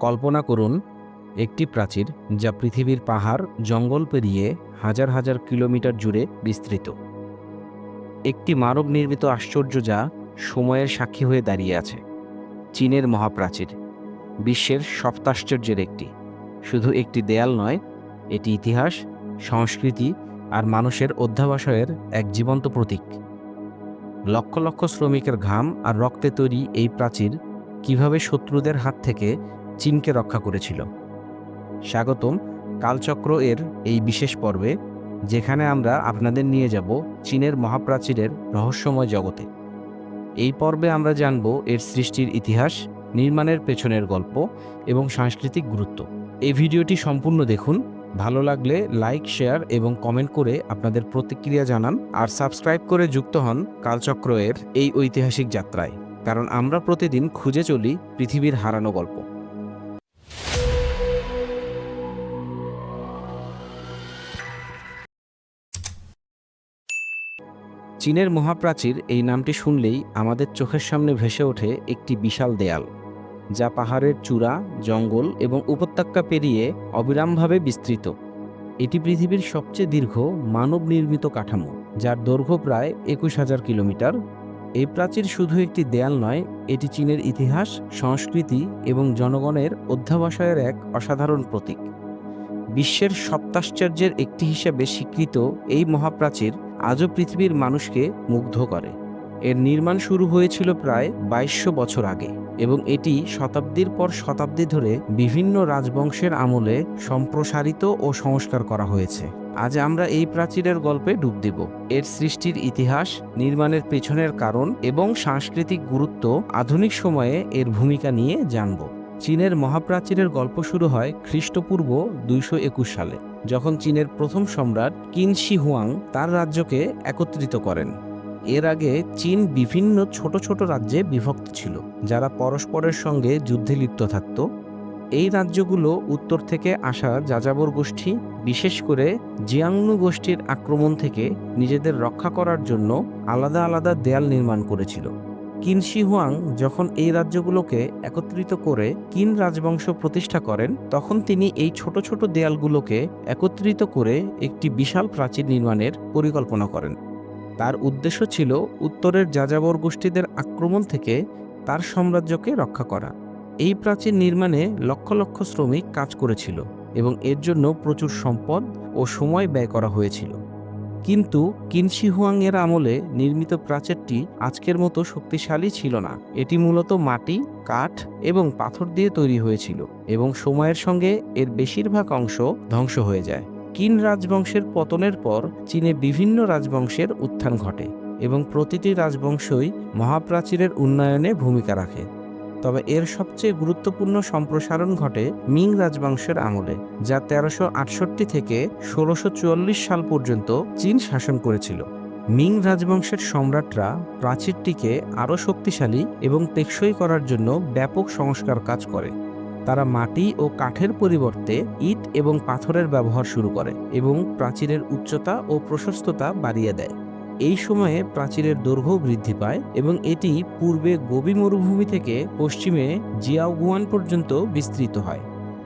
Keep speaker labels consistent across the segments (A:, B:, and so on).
A: কল্পনা করুন, একটি প্রাচীর যা পৃথিবীর পাহাড়, জঙ্গল পেরিয়ে হাজার হাজার কিলোমিটার জুড়ে বিস্তৃত। একটি মানব নির্মিত আশ্চর্য যা সময়ের সাক্ষী হয়ে দাঁড়িয়ে আছে। চীনের মহাপ্রাচীর, বিশ্বের সপ্তাশ্চর্যের একটি। শুধু একটি দেয়াল নয়, এটি ইতিহাস, সংস্কৃতি আর মানুষের অধ্যাবসায়ের এক জীবন্ত প্রতীক। লক্ষ লক্ষ শ্রমিকের ঘাম আর রক্তে তৈরি এই প্রাচীর কীভাবে শত্রুদের হাত থেকে চীনকে রক্ষা করেছিল। স্বাগতম, কালচক্র এর এই বিশেষ পর্বে, যেখানে আমরা আপনাদের নিয়ে যাব চীনের মহাপ্রাচীরের রহস্যময় জগতে। এই পর্বে আমরা জানব এর সৃষ্টির ইতিহাস, নির্মাণের পেছনের গল্প এবং সাংস্কৃতিক গুরুত্ব। এই ভিডিওটি সম্পূর্ণ দেখুন, ভালো লাগলে লাইক, শেয়ার এবং কমেন্ট করে আপনাদের প্রতিক্রিয়া জানান আর সাবস্ক্রাইব করে যুক্ত হন কালচক্র এর এই ঐতিহাসিক যাত্রায়, কারণ আমরা প্রতিদিন খুঁজে চলি পৃথিবীর হারানো গল্প। চীনের মহাপ্রাচীর এই নামটি শুনলেই আমাদের চোখের সামনে ভেসে ওঠে একটি বিশাল দেয়াল, যা পাহাড়ের চূড়া, জঙ্গল এবং উপত্যকা পেরিয়ে অবিরামভাবে বিস্তৃত। এটি পৃথিবীর সবচেয়ে দীর্ঘ মানব নির্মিত কাঠামো, যার দৈর্ঘ্য প্রায় একুশ হাজার কিলোমিটার। এই প্রাচীর শুধু একটি দেয়াল নয়, এটি চীনের ইতিহাস, সংস্কৃতি এবং জনগণের অধ্যাবসায়ের এক অসাধারণ প্রতীক। বিশ্বের সপ্তাশ্চর্যের একটি হিসেবে স্বীকৃত এই মহাপ্রাচীর আজও পৃথিবীর মানুষকে মুগ্ধ করে। এর নির্মাণ শুরু হয়েছিল প্রায় বাইশশো বছর আগে এবং এটি শতাব্দীর পর শতাব্দী ধরে বিভিন্ন রাজবংশের আমলে সম্প্রসারিত ও সংস্কার করা হয়েছে। আজ আমরা এই প্রাচীরের গল্পে ডুব দেব। এর সৃষ্টির ইতিহাস, নির্মাণের পেছনের কারণ এবং সাংস্কৃতিক গুরুত্ব আধুনিক সময়ে এর ভূমিকা নিয়ে জানব। চীনের মহাপ্রাচীরের গল্প শুরু হয় খ্রিস্টপূর্ব দুইশো একুশ সালে, যখন চীনের প্রথম সম্রাট কিন শি হুয়াং তার রাজ্যকে একত্রিত করেন। এর আগে চীন বিভিন্ন ছোট ছোট রাজ্যে বিভক্ত ছিল, যারা পরস্পরের সঙ্গে যুদ্ধে লিপ্ত থাকত। এই রাজ্যগুলো উত্তর থেকে আসা যাযাবর গোষ্ঠী, বিশেষ করে জিয়াংনু গোষ্ঠীর আক্রমণ থেকে নিজেদের রক্ষা করার জন্য আলাদা আলাদা দেয়াল নির্মাণ করেছিল। কিন শি হুয়াং যখন এই রাজ্যগুলোকে একত্রিত করে কিন রাজবংশ প্রতিষ্ঠা করেন, তখন তিনি এই ছোট ছোট দেয়ালগুলোকে একত্রিত করে একটি বিশাল প্রাচীর নির্মাণের পরিকল্পনা করেন। তার উদ্দেশ্য ছিল উত্তরের যাযাবর গোষ্ঠীদের আক্রমণ থেকে তার সাম্রাজ্যকে রক্ষা করা। এই প্রাচীর নির্মাণে লক্ষ লক্ষ শ্রমিক কাজ করেছিল এবং এর জন্য প্রচুর সম্পদ ও সময় ব্যয় করা হয়েছিল। কিন্তু কিনশি হুয়াংয়ের আমলে নির্মিত প্রাচীরটি আজকের মতো শক্তিশালী ছিল না। এটি মূলত মাটি, কাঠ এবং পাথর দিয়ে তৈরি হয়েছিল এবং সময়ের সঙ্গে এর বেশিরভাগ অংশ ধ্বংস হয়ে যায়। কিন রাজবংশের পতনের পর চীনে বিভিন্ন রাজবংশের উত্থান ঘটে এবং প্রতিটি রাজবংশই মহাপ্রাচীরের উন্নয়নে ভূমিকা রাখে। তবে এর সবচেয়ে গুরুত্বপূর্ণ সম্প্রসারণ ঘটে মিং রাজবংশের আমলে, যা তেরোশো আটষট্টি থেকে ষোলোশো সাল পর্যন্ত চীন শাসন করেছিল। মিং রাজবংশের সম্রাটরা প্রাচীরটিকে আরও শক্তিশালী এবং টেকসই করার জন্য ব্যাপক সংস্কার কাজ করে। তারা মাটি ও কাঠের পরিবর্তে ইট এবং পাথরের ব্যবহার শুরু করে এবং প্রাচীরের উচ্চতা ও প্রশস্ততা বাড়িয়ে দেয়। এই সময়ে প্রাচীরের দৈর্ঘ্য বৃদ্ধি পায় এবং এটি পূর্বে গোবি মরুভূমি থেকে পশ্চিমে জিয়াওগুয়ান পর্যন্ত বিস্তৃত হয়।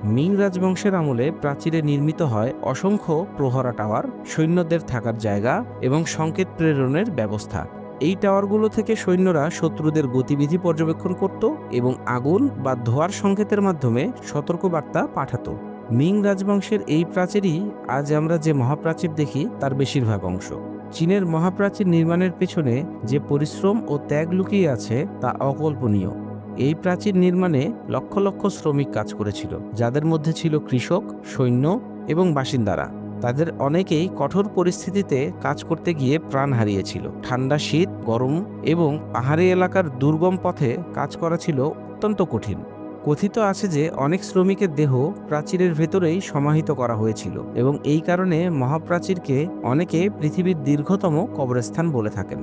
A: মিং রাজবংশের আমলে প্রাচীরে নির্মিত হয় অসংখ্য প্রহরা টাওয়ার, সৈন্যদের থাকার জায়গা এবং সংকেত প্রেরণের ব্যবস্থা। এই টাওয়ারগুলো থেকে সৈন্যরা শত্রুদের গতিবিধি পর্যবেক্ষণ করত এবং আগুন বা ধোয়ার সংকেতের মাধ্যমে সতর্কবার্তা পাঠাতো। মিং রাজবংশের এই প্রাচীরই আজ আমরা যে মহাপ্রাচীর দেখি, তার বেশিরভাগ অংশ। চীনের মহাপ্রাচীর নির্মাণের পেছনে যে পরিশ্রম ও ত্যাগ লুকিয়ে আছে তা অকল্পনীয়। এই প্রাচীর নির্মাণে লক্ষ লক্ষ শ্রমিক কাজ করেছিল, যাদের মধ্যে ছিল কৃষক, সৈন্য এবং বাসিন্দারা। তাদের অনেকেই কঠোর পরিস্থিতিতে কাজ করতে গিয়ে প্রাণ হারিয়েছিল। ঠান্ডা শীত, গরম এবং পাহাড়ি এলাকার দুর্গম পথে কাজ করা ছিল অত্যন্ত কঠিন। কথিত আছে যে অনেক শ্রমিকের দেহ প্রাচীরের ভেতরেই সমাহিত করা হয়েছিল এবং এই কারণে মহাপ্রাচীরকে অনেকে পৃথিবীর দীর্ঘতম কবরস্থান বলে থাকেন।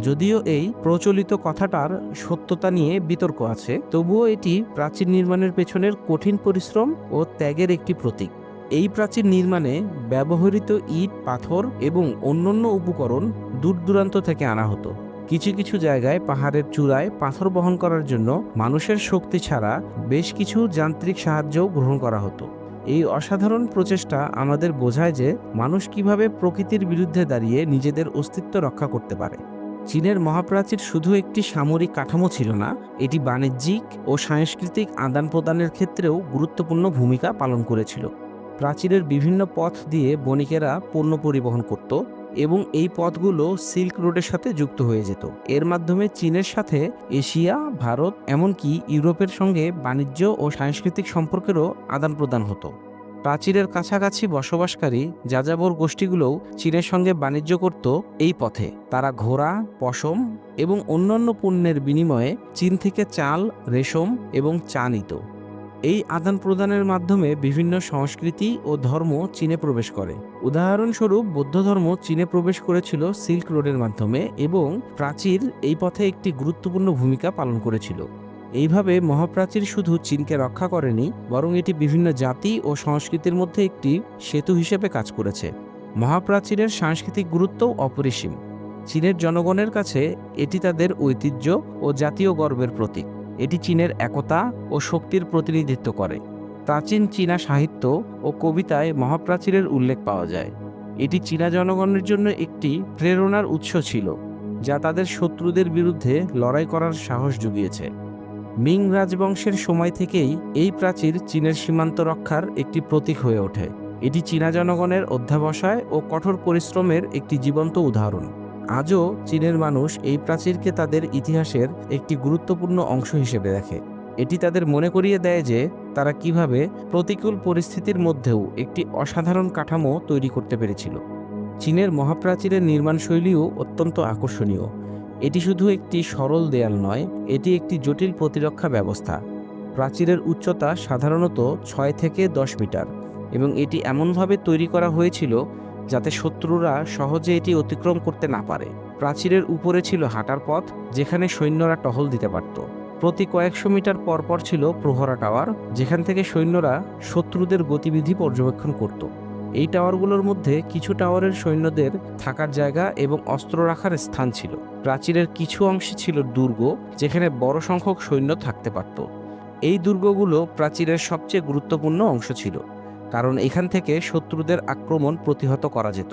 A: যদিও এই প্রচলিত কথাটার সত্যতা নিয়ে বিতর্ক আছে, তবুও এটি প্রাচীর নির্মাণের পেছনের কঠিন পরিশ্রম ও ত্যাগের একটি প্রতীক। এই প্রাচীর নির্মাণে ব্যবহৃত ইট, পাথর এবং অন্যান্য উপকরণ দূর দূরান্ত থেকে আনা হতো। কিছু কিছু জায়গায় পাহাড়ের চূড়ায় পাথর বহন করার জন্য মানুষের শক্তি ছাড়া বেশ কিছু যান্ত্রিক সাহায্যও গ্রহণ করা হতো। এই অসাধারণ প্রচেষ্টা আমাদের বোঝায় যে মানুষ কীভাবে প্রকৃতির বিরুদ্ধে দাঁড়িয়ে নিজেদের অস্তিত্ব রক্ষা করতে পারে। চীনের মহাপ্রাচীর শুধু একটি সামরিক কাঠামো ছিল না, এটি বাণিজ্যিক ও সাংস্কৃতিক আদান প্রদানের ক্ষেত্রেও গুরুত্বপূর্ণ ভূমিকা পালন করেছিল। প্রাচীরের বিভিন্ন পথ দিয়ে বণিকেরা পণ্য পরিবহন করত এবং এই পথগুলো সিল্ক রোডের সাথে যুক্ত হয়ে যেত। এর মাধ্যমে চীনের সাথে এশিয়া, ভারত, এমনকি ইউরোপের সঙ্গে বাণিজ্য ও সাংস্কৃতিক সম্পর্কেরও আদান প্রদান হতো। প্রাচীরের কাছাকাছি বসবাসকারী যাযাবর গোষ্ঠীগুলোও চীনের সঙ্গে বাণিজ্য করত এই পথে। তারা ঘোড়া, পশম এবং অন্যান্য পণ্যের বিনিময়ে চীন থেকে চাল, রেশম এবং চা নিত। এই আদান প্রদানের মাধ্যমে বিভিন্ন সংস্কৃতি ও ধর্ম চীনে প্রবেশ করে। উদাহরণস্বরূপ বৌদ্ধ ধর্ম চীনে প্রবেশ করেছিল সিল্ক রোডের মাধ্যমে এবং প্রাচীর এই পথে একটি গুরুত্বপূর্ণ ভূমিকা পালন করেছিল। এইভাবে মহাপ্রাচীর শুধু চীনকে রক্ষা করেনি, বরং এটি বিভিন্ন জাতি ও সংস্কৃতির মধ্যে একটি সেতু হিসেবে কাজ করেছে। মহাপ্রাচীরের সাংস্কৃতিক গুরুত্বও অপরিসীম। চীনের জনগণের কাছে এটি তাদের ঐতিহ্য ও জাতীয় গর্বের প্রতীক। এটি চীনের একতা ও শক্তির প্রতিনিধিত্ব করে। প্রাচীন চীনা সাহিত্য ও কবিতায় মহাপ্রাচীরের উল্লেখ পাওয়া যায়। এটি চীনা জনগণের জন্য একটি প্রেরণার উৎস ছিল, যা তাদের শত্রুদের বিরুদ্ধে লড়াই করার সাহস জুগিয়েছে। মিং রাজবংশের সময় থেকেই এই প্রাচীর চীনের সীমান্ত রক্ষার একটি প্রতীক হয়ে ওঠে। এটি চীনা জনগণের অধ্যাবসায় ও কঠোর পরিশ্রমের একটি জীবন্ত উদাহরণ। আজও চীনের মানুষ এই প্রাচীরকে তাদের ইতিহাসের একটি গুরুত্বপূর্ণ অংশ হিসেবে দেখে। এটি তাদের মনে করিয়ে দেয় যে তারা কীভাবে প্রতিকূল পরিস্থিতির মধ্যেও একটি অসাধারণ কাঠামো তৈরি করতে পেরেছিল। চীনের মহাপ্রাচীরের নির্মাণশৈলীও অত্যন্ত আকর্ষণীয়। এটি শুধু একটি সরল দেয়াল নয়, এটি একটি জটিল প্রতিরক্ষা ব্যবস্থা। প্রাচীরের উচ্চতা সাধারণত ছয় থেকে দশ মিটার এবং এটি এমনভাবে তৈরি করা হয়েছিল যাতে শত্রুরা সহজে এটি অতিক্রম করতে না পারে। প্রাচীরের উপরে ছিল হাঁটার পথ, যেখানে সৈন্যরা টহল দিতে পারত। প্রতি কয়েকশো মিটার পর পর ছিল প্রহরা টাওয়ার, যেখান থেকে সৈন্যরা শত্রুদের গতিবিধি পর্যবেক্ষণ করত। এই টাওয়ারগুলোর মধ্যে কিছু টাওয়ারের সৈন্যদের থাকার জায়গা এবং অস্ত্র রাখার স্থান ছিল। প্রাচীরের কিছু অংশে ছিল দুর্গ, যেখানে বড় সংখ্যক সৈন্য থাকতে পারত। এই দুর্গগুলো প্রাচীরের সবচেয়ে গুরুত্বপূর্ণ অংশ ছিল। কারণ এখান থেকে শত্রুদের আক্রমণ প্রতিহত করা যেত।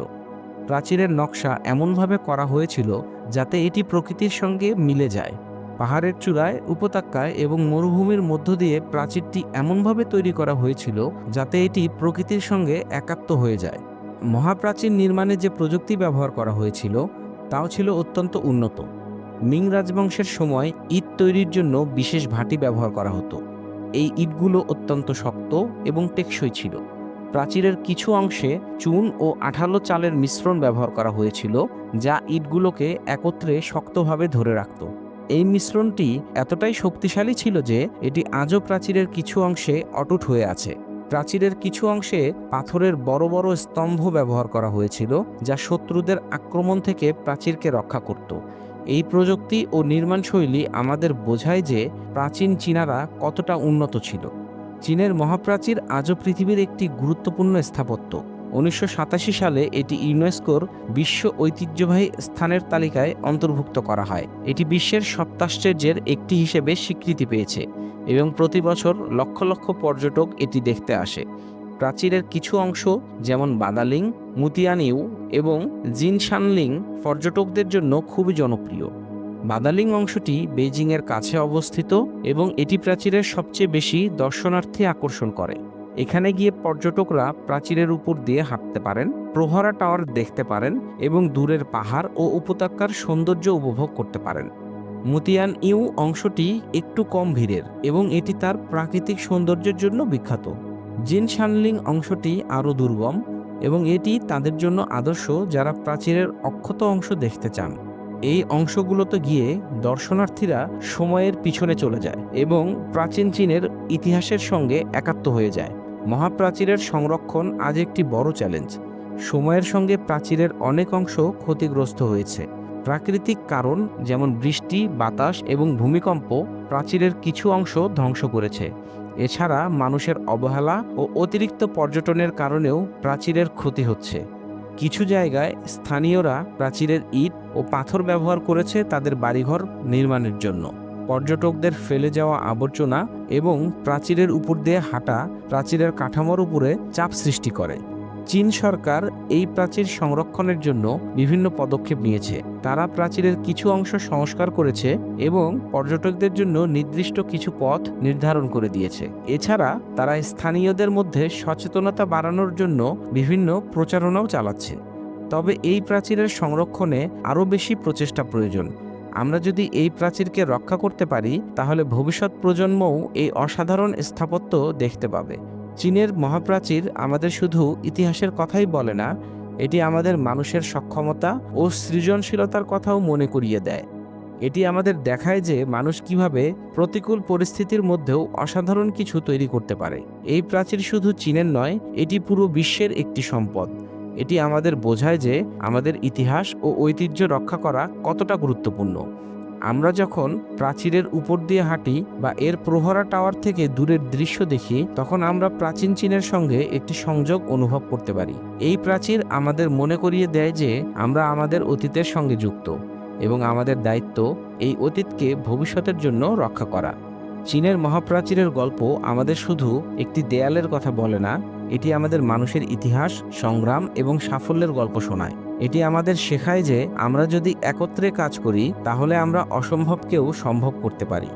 A: প্রাচীরের নকশা এমনভাবে করা হয়েছিল যাতে এটি প্রকৃতির সঙ্গে মিলে যায়। পাহাড়ের চূড়ায়, উপত্যকায় এবং মরুভূমির মধ্য দিয়ে প্রাচীরটি এমনভাবে তৈরি করা হয়েছিল যাতে এটি প্রকৃতির সঙ্গে একাত্ম হয়ে যায়। মহাপ্রাচীর নির্মাণে যে প্রযুক্তি ব্যবহার করা হয়েছিল, তাও ছিল অত্যন্ত উন্নত। মিং রাজবংশের সময় ইট তৈরির জন্য বিশেষ ভাটি ব্যবহার করা হতো। এই ইটগুলো অত্যন্ত শক্ত এবং টেকসই ছিল। প্রাচীরের কিছু অংশে চুন ও আঠালো চালের মিশ্রণ ব্যবহার করা হয়েছিল, যা ইটগুলোকে একত্রে শক্তভাবে ধরে রাখত। এই মিশ্রণটি এতটাই শক্তিশালী ছিল যে এটি আজও প্রাচীরের কিছু অংশে অটুট হয়ে আছে। প্রাচীরের কিছু অংশে পাথরের বড় বড় স্তম্ভ ব্যবহার করা হয়েছিল, যা শত্রুদের আক্রমণ থেকে প্রাচীরকে রক্ষা করত। এই প্রযুক্তি ও নির্মাণশৈলী আমাদের বোঝায় যে প্রাচীন চীনারা কতটা উন্নত ছিল। চীনের মহাপ্রাচীর আজও পৃথিবীর একটি গুরুত্বপূর্ণ স্থাপত্য। উনিশশো সাতাশি সালে এটি ইউনেস্কোর বিশ্ব ঐতিহ্যবাহী স্থানের তালিকায় অন্তর্ভুক্ত করা হয়। এটি বিশ্বের সপ্তাশ্চর্যের একটি হিসেবে স্বীকৃতি পেয়েছে এবং প্রতি বছর লক্ষ লক্ষ পর্যটক এটি দেখতে আসে। প্রাচীরের কিছু অংশ, যেমন বাদালিং, মুতিয়ানিউ এবং জিনশানলিং পর্যটকদের জন্য খুবই জনপ্রিয়। বাদালিং অংশটি বেজিংয়ের কাছে অবস্থিত এবং এটি প্রাচীরের সবচেয়ে বেশি দর্শনার্থী আকর্ষণ করে। এখানে গিয়ে পর্যটকরা প্রাচীরের উপর দিয়ে হাঁটতে পারেন, প্রহরা টাওয়ার দেখতে পারেন এবং দূরের পাহাড় ও উপত্যকার সৌন্দর্য উপভোগ করতে পারেন। মুতিয়ান ইউ অংশটি একটু কম ভিড়ের এবং এটি তার প্রাকৃতিক সৌন্দর্যের জন্য বিখ্যাত। জিন শানলিং অংশটি আরও দুর্গম এবং এটি তাদের জন্য আদর্শ যারা প্রাচীরের অক্ষত অংশ দেখতে চান। এই অংশগুলোতে গিয়ে দর্শনার্থীরা সময়ের পিছনে চলে যায় এবং প্রাচীন চীনের ইতিহাসের সঙ্গে একাত্ম হয়ে যায়। মহাপ্রাচীরের সংরক্ষণ আজ একটি বড় চ্যালেঞ্জ। সময়ের সঙ্গে প্রাচীরের অনেক অংশ ক্ষতিগ্রস্ত হয়েছে। প্রাকৃতিক কারণ যেমন বৃষ্টি, বাতাস এবং ভূমিকম্প প্রাচীরের কিছু অংশ ধ্বংস করেছে। এছাড়া মানুষের অবহেলা ও অতিরিক্ত পর্যটনের কারণেও প্রাচীরের ক্ষতি হচ্ছে। কিছু জায়গায় স্থানীয়রা প্রাচীরের ইট ও পাথর ব্যবহার করেছে তাদের বাড়িঘর নির্মাণের জন্য। পর্যটকদের ফেলে যাওয়া আবর্জনা এবং প্রাচীরের উপর দিয়ে হাঁটা প্রাচীরের কাঠামোর উপরে চাপ সৃষ্টি করে। চীন সরকার এই প্রাচীর সংরক্ষণের জন্য বিভিন্ন পদক্ষেপ নিয়েছে। তারা প্রাচীরের কিছু অংশ সংস্কার করেছে এবং পর্যটকদের জন্য নির্দিষ্ট কিছু পথ নির্ধারণ করে দিয়েছে। এছাড়া তারা স্থানীয়দের মধ্যে সচেতনতা বাড়ানোর জন্য বিভিন্ন প্রচারণাও চালাচ্ছে। তবে এই প্রাচীরের সংরক্ষণে আরও বেশি প্রচেষ্টা প্রয়োজন। আমরা যদি এই প্রাচীরকে রক্ষা করতে পারি, তাহলে ভবিষ্যৎ প্রজন্মও এই অসাধারণ স্থাপত্য দেখতে পাবে। চীনের মহাপ্রাচীর আমাদের শুধু ইতিহাসের কথাই বলে না, এটি আমাদের মানুষের সক্ষমতা ও সৃজনশীলতার কথাও মনে করিয়ে দেয়। এটি আমাদের দেখায় যে মানুষ কীভাবে প্রতিকূল পরিস্থিতির মধ্যেও অসাধারণ কিছু তৈরি করতে পারে। এই প্রাচীর শুধু চীনের নয়, এটি পুরো বিশ্বের একটি সম্পদ। এটি আমাদের বোঝায় যে আমাদের ইতিহাস ও ঐতিহ্য রক্ষা করা কতটা গুরুত্বপূর্ণ। আমরা যখন প্রাচীরের উপর দিয়ে হাঁটি বা এর প্রহরা টাওয়ার থেকে দূরের দৃশ্য দেখি, তখন আমরা প্রাচীন চীনের সঙ্গে একটি সংযোগ অনুভব করতে পারি। এই প্রাচীর আমাদের মনে করিয়ে দেয় যে আমরা আমাদের অতীতের সঙ্গে যুক্ত এবং আমাদের দায়িত্ব এই অতীতকে ভবিষ্যতের জন্য রক্ষা করা। চীনের মহাপ্রাচীরের গল্প আমাদের শুধু একটি দেয়ালের কথা বলে না, এটি আমাদের মানুষের ইতিহাস, সংগ্রাম এবং সাফল্যের গল্প শোনায়। এটি আমাদের শেখায় যে আমরা যদি একত্রে কাজ করি, তাহলে আমরা অসম্ভবকেও সম্ভব করতে পারি।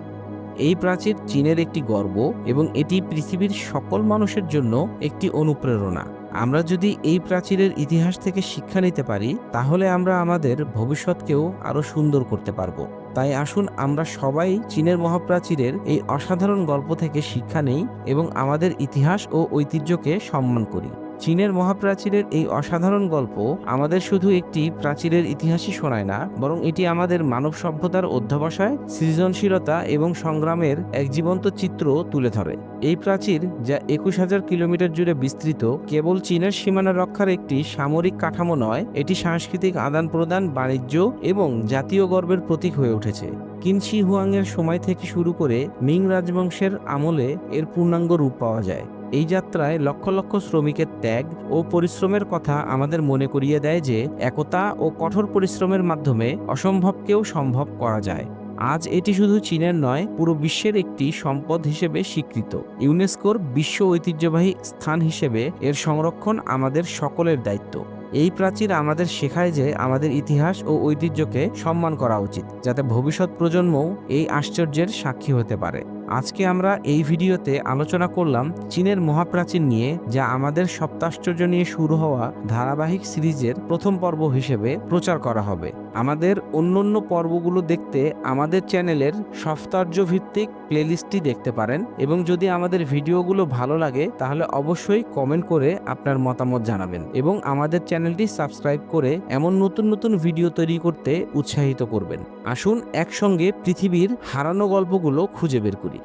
A: এই প্রাচীর চীনের একটি গর্ব এবং এটি পৃথিবীর সকল মানুষের জন্য একটি অনুপ্রেরণা। আমরা যদি এই প্রাচীরের ইতিহাস থেকে শিক্ষা নিতে পারি, তাহলে আমরা আমাদের ভবিষ্যৎকেও আরও সুন্দর করতে পারব। তাই আসুন আমরা সবাই চীনের মহাপ্রাচীরের এই অসাধারণ গল্প থেকে শিক্ষা নেই এবং আমাদের ইতিহাস ও ঐতিহ্যকে সম্মান করি। চীনের মহাপ্রাচীরের এই অসাধারণ গল্প আমাদের শুধু একটি প্রাচীরের ইতিহাসই শোনায় না, বরং এটি আমাদের মানব সভ্যতার অধ্যবসায়, সৃজনশীলতা এবং সংগ্রামের এক জীবন্ত চিত্র তুলে ধরে। এই প্রাচীর, যা একুশ হাজার কিলোমিটার জুড়ে বিস্তৃত, কেবল চীনের সীমানা রক্ষার একটি সামরিক কাঠামো নয়, এটি সাংস্কৃতিক আদান প্রদান বাণিজ্য এবং জাতীয় গর্বের প্রতীক হয়ে উঠেছে। কিনশি হুয়াংয়ের সময় থেকে শুরু করে মিং রাজবংশের আমলে এর পূর্ণাঙ্গ রূপ পাওয়া যায়। এই যাত্রায় লক্ষ লক্ষ শ্রমিকের ত্যাগ ও পরিশ্রমের কথা আমাদের মনে করিয়ে দেয় যে একতা ও কঠোর পরিশ্রমের মাধ্যমে অসম্ভবকেও সম্ভব করা যায়। আজ এটি শুধু চীনের নয়, পুরো বিশ্বের একটি সম্পদ হিসেবে স্বীকৃত। ইউনেস্কোর বিশ্ব ঐতিহ্যবাহী স্থান হিসেবে এর সংরক্ষণ আমাদের সকলের দায়িত্ব। এই প্রাচীর আমাদের শেখায় যে আমাদের ইতিহাস ও ঐতিহ্যকে সম্মান করা উচিত, যাতে ভবিষ্যৎ প্রজন্মও এই আশ্চর্যের সাক্ষী হতে পারে। আজকে আমরা এই ভিডিওতে আলোচনা করলাম চীনের মহাপ্রাচীন নিয়ে, যা আমাদের সপ্তাশ্চর্য নিয়ে শুরু হওয়া ধারাবাহিক সিরিজের প্রথম পর্ব হিসেবে প্রচার করা হবে। আমাদের অন্যান্য পর্বগুলো দেখতে আমাদের চ্যানেলের সপ্তার্য ভিত্তিক প্লেলিস্টটি দেখতে পারেন এবং যদি আমাদের ভিডিওগুলো ভালো লাগে, তাহলে অবশ্যই কমেন্ট করে আপনার মতামত জানাবেন এবং আমাদের চ্যানেলটি সাবস্ক্রাইব করে এমন নতুন নতুন ভিডিও তৈরি করতে উৎসাহিত করবেন। আসুন একসঙ্গে পৃথিবীর হারানো গল্পগুলো খুঁজে বের করি।